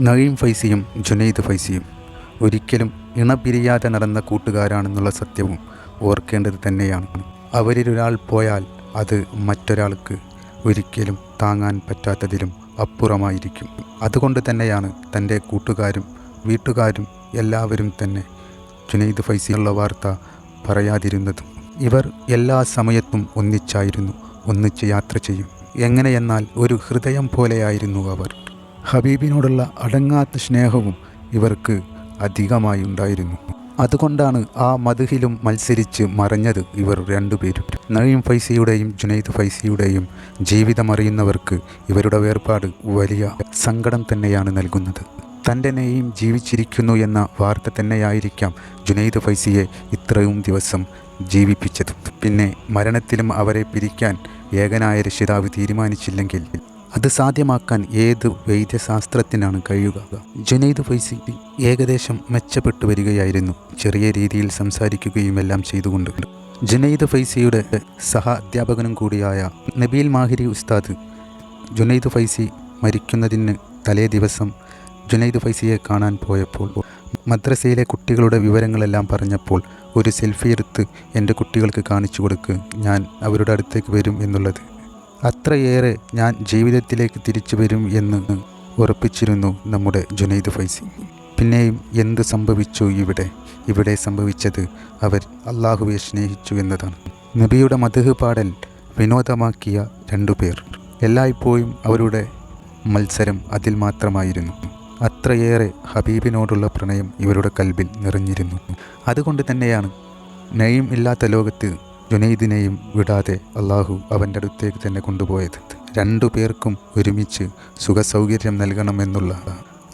നഈം ഫൈസിയും ജുനൈദ് ഫൈസിയും ഒരിക്കലും ഇണപിരിയാതെ നടന്ന കൂട്ടുകാരാണെന്നുള്ള സത്യവും ഓർക്കേണ്ടത് തന്നെയാണ്. അവരിലൊരാൾ പോയാൽ അത് മറ്റൊരാൾക്ക് ഒരിക്കലും താങ്ങാൻ പറ്റാത്തതിലും അപ്പുറമായിരിക്കും. അതുകൊണ്ട് തന്നെയാണ് തന്റെ കൂട്ടുകാരും വീട്ടുകാരും എല്ലാവരും തന്നെ ജുനൈദ് ഫൈസിയുള്ള വാർത്ത പറയാതിരുന്നതും. ഇവർ എല്ലാ സമയത്തും ഒന്നിച്ചായിരുന്നു ഒന്നിച്ച് യാത്ര ചെയ്യും. എങ്ങനെയെന്നാൽ ഒരു ഹൃദയം പോലെയായിരുന്നു അവർ. ഹബീബിനോടുള്ള അടങ്ങാത്ത സ്നേഹവും ഇവർക്ക് അധികമായി ഉണ്ടായിരുന്നു. അതുകൊണ്ടാണ് ആ മധുഹിലും മത്സരിച്ച് മറഞ്ഞത് ഇവർ രണ്ടുപേരും. നഴീം ഫൈസിയുടെയും ജുനൈദ് ഫൈസിയുടെയും ജീവിതം അറിയുന്നവർക്ക് ഇവരുടെ വേർപാട് വലിയ സങ്കടം തന്നെയാണ് നൽകുന്നത്. തന്റെ നെയ്യും ജീവിച്ചിരിക്കുന്നു എന്ന വാർത്ത തന്നെയായിരിക്കാം ജുനൈദ് ഫൈസിയെ ഇത്രയും ദിവസം ജീവിപ്പിച്ചത്. പിന്നെ മരണത്തിലും അവരെ പിരിക്കാൻ ഏകനായ രക്ഷിതാവ് തീരുമാനിച്ചില്ലെങ്കിൽ അത് സാധ്യമാക്കാൻ ഏത് വൈദ്യശാസ്ത്രത്തിനാണ് കഴിയുക? ജുനൈദ് ഫൈസി ഏകദേശം മെച്ചപ്പെട്ടു വരികയായിരുന്നു. ചെറിയ രീതിയിൽ സംസാരിക്കുകയും എല്ലാം ചെയ്തുകൊണ്ട്. ജുനൈദ് ഫൈസിയുടെ സഹ അധ്യാപകനും കൂടിയായ നബീൽ മാഹിരി ഉസ്താദ് ജുനൈദ് ഫൈസി മരിക്കുന്നതിന് തലേ ദിവസം ജുനൈദ് ഫൈസിയെ കാണാൻ പോയപ്പോൾ മദ്രസയിലെ കുട്ടികളുടെ വിവരങ്ങളെല്ലാം പറഞ്ഞപ്പോൾ ഒരു സെൽഫി എടുത്ത് എന്റെ കുട്ടികൾക്ക് കാണിച്ചു കൊടുക്ക് ഞാൻ അവരുടെ അടുത്തേക്ക് വരും എന്നുള്ളത് അത്രയേറെ ഞാൻ ജീവിതത്തിലേക്ക് തിരിച്ചു വരും എന്ന് ഉറപ്പിച്ചിരുന്നു നമ്മുടെ ജുനൈദ് ഫൈസി. പിന്നെയും എന്ത് സംഭവിച്ചു ഇവിടെ? ഇവിടെ സംഭവിച്ചത് അവർ അള്ളാഹുവെ സ്നേഹിച്ചു എന്നതാണ്. നബിയുടെ മധുഹ് പാടൽ വിനോദമാക്കിയ രണ്ടുപേർ എല്ലായ്പ്പോഴും അവരുടെ മത്സരം അതിൽ മാത്രമായിരുന്നു. അത്രയേറെ ഹബീബിനോടുള്ള പ്രണയം ഇവരുടെ കൽബിൽ നിറഞ്ഞിരുന്നു. അതുകൊണ്ട് തന്നെയാണ് നയും ഇല്ലാത്ത ലോകത്ത് ജുനൈദിനെയും വിടാതെ അള്ളാഹു അവന്റെ അടുത്തേക്ക് തന്നെ കൊണ്ടുപോയത്. രണ്ടു പേർക്കും ഒരുമിച്ച് സുഖസൗകര്യം നൽകണമെന്നുള്ള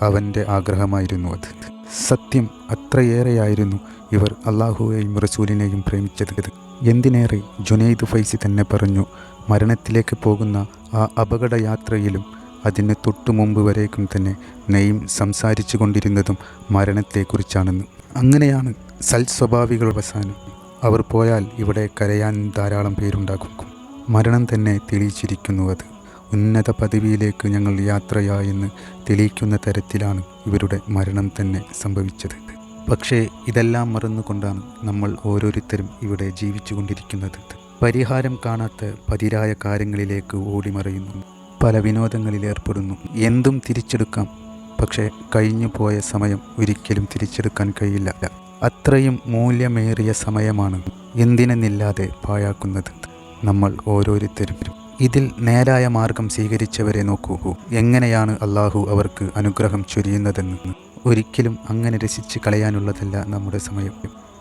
അവന്റെ ആഗ്രഹമായിരുന്നു അത്. സത്യം അത്രയേറെയായിരുന്നു ഇവർ അള്ളാഹുവെയും റസൂലിനെയും പ്രേമിച്ചത്. എന്തിനേറെ ജുനൈദ് ഫൈസി തന്നെ പറഞ്ഞു മരണത്തിലേക്ക് പോകുന്ന ആ അപകടയാത്രയിലും അതിന് തൊട്ടു മുമ്പ് വരേക്കും തന്നെ നെയ്യും സംസാരിച്ചു കൊണ്ടിരുന്നതും മരണത്തെക്കുറിച്ചാണെന്ന്. അങ്ങനെയാണ് സൽസ്വഭാവികൾ അവസാനം. അവർ പോയാൽ ഇവിടെ കരയാൻ ധാരാളം പേരുണ്ടാകും. മരണം തന്നെ തെളിയിച്ചിരിക്കുന്നു അത്. ഉന്നത പദവിയിലേക്ക് ഞങ്ങൾ യാത്രയായെന്ന് തെളിയിക്കുന്ന തരത്തിലാണ് ഇവരുടെ മരണം തന്നെ സംഭവിച്ചത്. പക്ഷേ ഇതെല്ലാം മറന്നുകൊണ്ടാണ് നമ്മൾ ഓരോരുത്തരും ഇവിടെ ജീവിച്ചു കൊണ്ടിരിക്കുന്നത് പരിഹാരം കാണാത്ത പതിരായ കാര്യങ്ങളിലേക്ക് ഓടിമറയുന്നു. പല വിനോദങ്ങളിൽ ഏർപ്പെടുന്നു. എന്തും തിരിച്ചെടുക്കാം. പക്ഷേ കഴിഞ്ഞു പോയ സമയം ഒരിക്കലും തിരിച്ചെടുക്കാൻ കഴിയില്ല. അത്രയും മൂല്യമേറിയ സമയമാണ് എന്തിനെന്നില്ലാതെ പാഴാക്കുന്നത്. നമ്മൾ ഓരോരുത്തരും. ഇതിൽ നേരായ മാർഗം സ്വീകരിച്ചവരെ നോക്കൂ. എങ്ങനെയാണ് അള്ളാഹു അവർക്ക് അനുഗ്രഹം ചൊരിയുന്നതെന്ന്. ഒരിക്കലും അങ്ങനെ രസിച്ച് കളയാനുള്ളതല്ല നമ്മുടെ സമയം.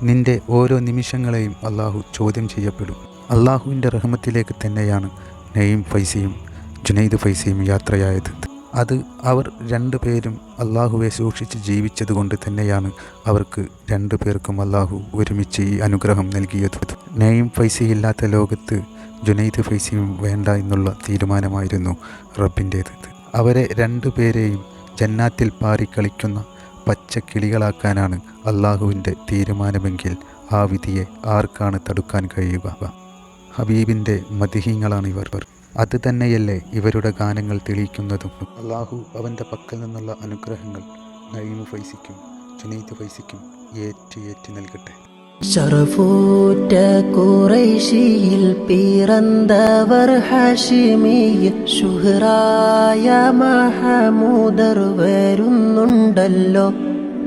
നിന്റെ ഓരോ നിമിഷങ്ങളെയും അള്ളാഹു ചോദ്യം ചെയ്യപ്പെടും. അള്ളാഹുവിന്റെ റഹ്മത്തിലേക്ക് തന്നെയാണ് നെയ്യും ഫൈസിയും ജുനൈദ് ഫൈസിയും യാത്രയായത്. അത് അവർ രണ്ടു പേരും അള്ളാഹുവെ സൂക്ഷിച്ച് ജീവിച്ചതുകൊണ്ട് തന്നെയാണ് അവർക്ക് രണ്ടു പേർക്കും അള്ളാഹു ഒരുമിച്ച് ഈ അനുഗ്രഹം നൽകിയത്. നെയ്യും പൈസയില്ലാത്ത ലോകത്ത് ജുനൈദ് ഫൈസിയും വേണ്ട എന്നുള്ള തീരുമാനമായിരുന്നു റബ്ബിന്റേത്. അവരെ രണ്ടുപേരെയും ജന്നാത്തിൽ പാറിക്കളിക്കുന്ന പച്ചക്കിളികളാക്കാനാണ് അള്ളാഹുവിന്റെ തീരുമാനമെങ്കിൽ ആ വിധിയെ ആർക്കാണ് തടുക്കാൻ കഴിയുക? ഹബീബിന്റെ മതിഹീങ്ങളാണ് ഇവർ അത് തന്നെയല്ലേ ഇവരുടെ ഗാനങ്ങൾ തെളിയിക്കുന്നതും. അള്ളാഹു അവന്റെ പക്കൽ നിന്നുള്ള അനുഗ്രഹങ്ങൾ നഴിമു ഫൈസിക്കും ജുനൈദ് ഫൈസിക്കും ഏറ്റു ഏറ്റു നൽകട്ടെ. ഷറഫൂറ്റ കുറൈശിയിൽ പിറന്നവർ ഹഷിമിയിൽ ഷുഹറായ മഹമൂദർ വരുന്നുണ്ടല്ലോ.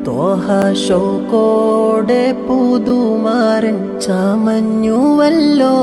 തോഹ ഷോക്കോടെ പുതുമാരൻ ചമഞ്ഞുവല്ലോ.